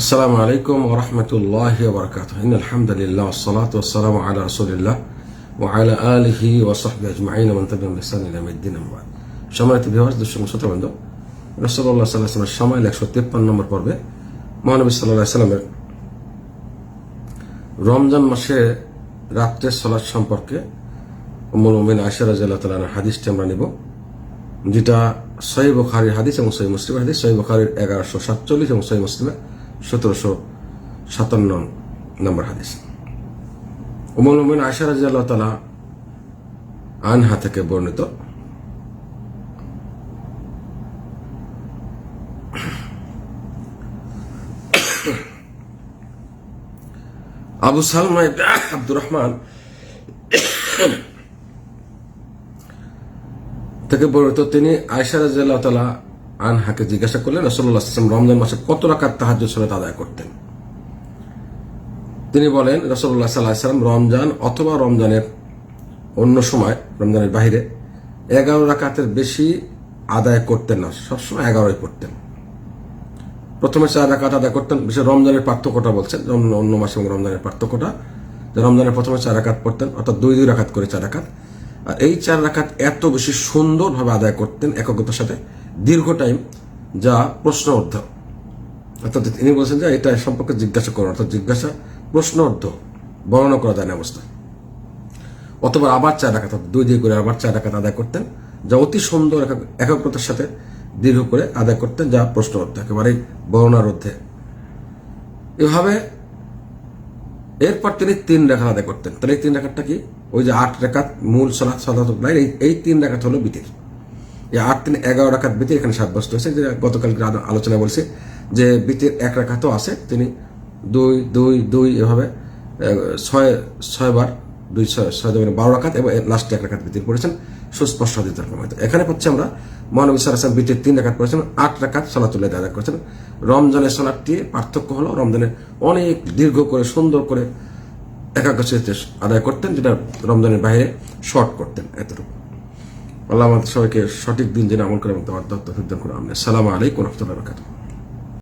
আসসালামু আলাইকুম ওরহমতুল্লাহ বরকাত আলহামদুলিল্লাহ সালাত ওসালাম আলা রসুলিল্লাহ ও আলা আলহি ওসাহবি আজমাইন মন্তবিউদ্দিন আহমদ সম্মানিত বিভাস দর্শক শ্রোতবৃন্দ রসল্লাহ সাল্লাহামের সময় একশো তেপ্পান্ন নম্বর রমজান মাসে রাত্রের সলাদ সম্পর্কে উমর উমিন আশার রাজিয়াল্লাহ হাদিসটি আমরা নিব, যেটা সহি বুখারির হাদিস এবং সহি মুসলিমের হাদিস। সহি বুখারির এগারোশো সাতচল্লিশ এবং সহি মুসলিমের সতেরোশো সাতান্ন নম্বর হাদিস। উমুল উমিন আশার রাজিয়াল্লাহ তালা আনহা থেকে বর্ণিত। আবু সালমা আব্দুর রহমান থেকে বর্ণিত, তিনি আয়সা রাজিয়াল্লাহ তালা আনহাকে জিজ্ঞাসা করলেন রসল্লাহ আসলাম রমজান মাসে কত রাকাত তাহাজ সলাত আদায় করতেন? তিনি বলেন রসল্লাহ সাল্লাহ সাল্লাম রমজান অথবা রমজানের অন্য সময়, রমজানের বাহিরে এগারো রাকাতের বেশি আদায় করতেন না, সবসময় এগারোই পড়তেন। প্রথমে চার রাকাত আদায় করতেন বিশেষ রমজানের পার্থক্যটা বলছেন অন্য মাসে এবং রমজানের পার্থক্যটা। যে রমজানের প্রথমে চার রাকাত পড়তেন, অর্থাৎ দুই দুই রাকাত করে চার রাকাত। আর এই চার রাকাত এত বেশি সুন্দরভাবে আদায় করতেন একগ্রতার সাথে দীর্ঘ টাইম যা প্রশ্ন অর্ধ অর্থাৎ তিনি বলছেন যে এটা সম্পর্কে জিজ্ঞাসা করুন, অর্থাৎ জিজ্ঞাসা প্রশ্ন অর্ধ বর্ণনা করা যায় না অবস্থা। অথবা আবার চার রাখাত দুই দুই করে আবার চার রাখাত আদায় করতেন, যা অতি সুন্দর একাগ্র- একাগ্রতার সাথে দীর্ঘ করে আদায় করতেন, যা প্রশ্ন অর্থ একেবারেই বর্ণনার অর্ধে এভাবে এরপর তিনি তিন রেখা আদায় করতেন। তাহলে এই তিন রেখাটা কি? ওই যে আট রেখাত মূল সালাত এই এই তিন রেখাত হলো বিতির আট তিন এগারো রাখাত বিতির এখানে সাব্যস্ত হয়েছে, যে গতকাল আলোচনা বলছে যে বিতির এক রেখাতও আছে। তিনি দুই দুই দুই এভাবে ছয়, ছয়বার দুই, ছয় ছয় দুই বারো রাখাত এবং লাস্টে এক রাখাত বিতির পড়েছেন সুস্পষ্ট হাদিসের প্রমাণিত। এখানে পাচ্ছি আমরা মহানবী সাল্লাম বিতির তিন রাখাত পড়েছেন আট রাখাত সালাতুল্লাহ আদায় করেছেন। রমজানের সালাদটি পার্থক্য হলো রমজানের অনেক দীর্ঘ করে, সুন্দর করে একাগ্রচিত্তে আদায় করতেন, যেটা রমজানের বাইরে শর্ট করতেন, এতটুকু। আল্লাহ আমাদের সবাইকে সঠিক দিন যেন আমল করে এবং তোমার দত্ত করে আমি সালাম আলাইকুম রহমতুল্লাহ